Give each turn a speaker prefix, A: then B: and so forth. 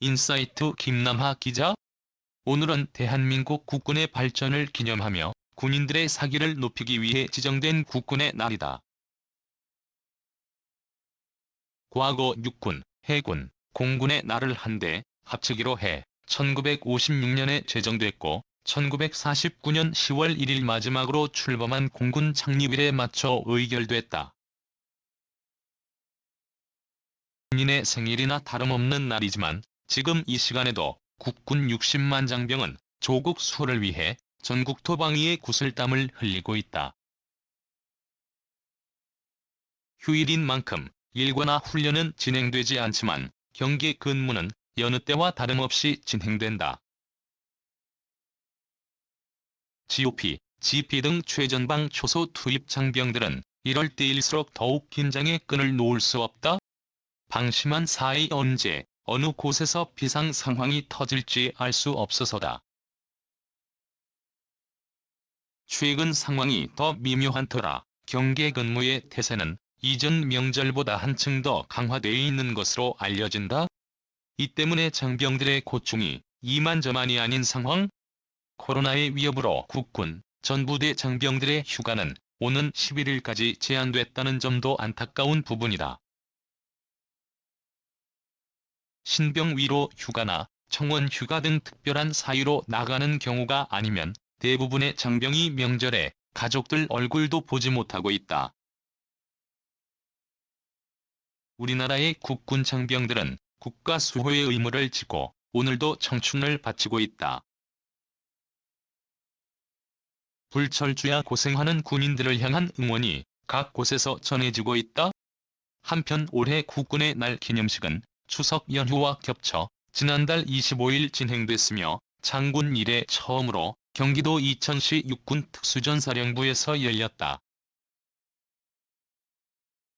A: 인사이트 김남하 기자. 오늘은 대한민국 국군의 발전을 기념하며 군인들의 사기를 높이기 위해 지정된 국군의 날이다. 과거 육군, 해군, 공군의 날을 한데 합치기로 해 1956년에 제정됐고 1949년 10월 1일 마지막으로 출범한 공군 창립일에 맞춰 의결됐다. 군인의 생일이나 다름없는 날이지만 지금 이 시간에도 국군 60만 장병은 조국 수호를 위해 전국 토방위에 구슬땀을 흘리고 있다. 휴일인 만큼 일과나 훈련은 진행되지 않지만 경기 근무는 여느 때와 다름없이 진행된다. GOP, GP 등 최전방 초소 투입 장병들은 이럴 때일수록 더욱 긴장의 끈을 놓을 수 없다. 방심한 사이 언제, 어느 곳에서 비상 상황이 터질지 알 수 없어서다. 최근 상황이 더 미묘한 터라 경계 근무의 태세는 이전 명절보다 한층 더 강화되어 있는 것으로 알려진다. 이 때문에 장병들의 고충이 이만저만이 아닌 상황? 코로나의 위협으로 국군, 전부대 장병들의 휴가는 오는 11일까지 제한됐다는 점도 안타까운 부분이다. 신병 위로 휴가나 청원 휴가 등 특별한 사유로 나가는 경우가 아니면 대부분의 장병이 명절에 가족들 얼굴도 보지 못하고 있다. 우리나라의 국군 장병들은 국가 수호의 의무를 지고 오늘도 청춘을 바치고 있다. 불철주야 고생하는 군인들을 향한 응원이 각 곳에서 전해지고 있다. 한편 올해 국군의 날 기념식은 추석 연휴와 겹쳐 지난달 25일 진행됐으며 장군 이래 처음으로 경기도 이천시 육군 특수전사령부에서 열렸다.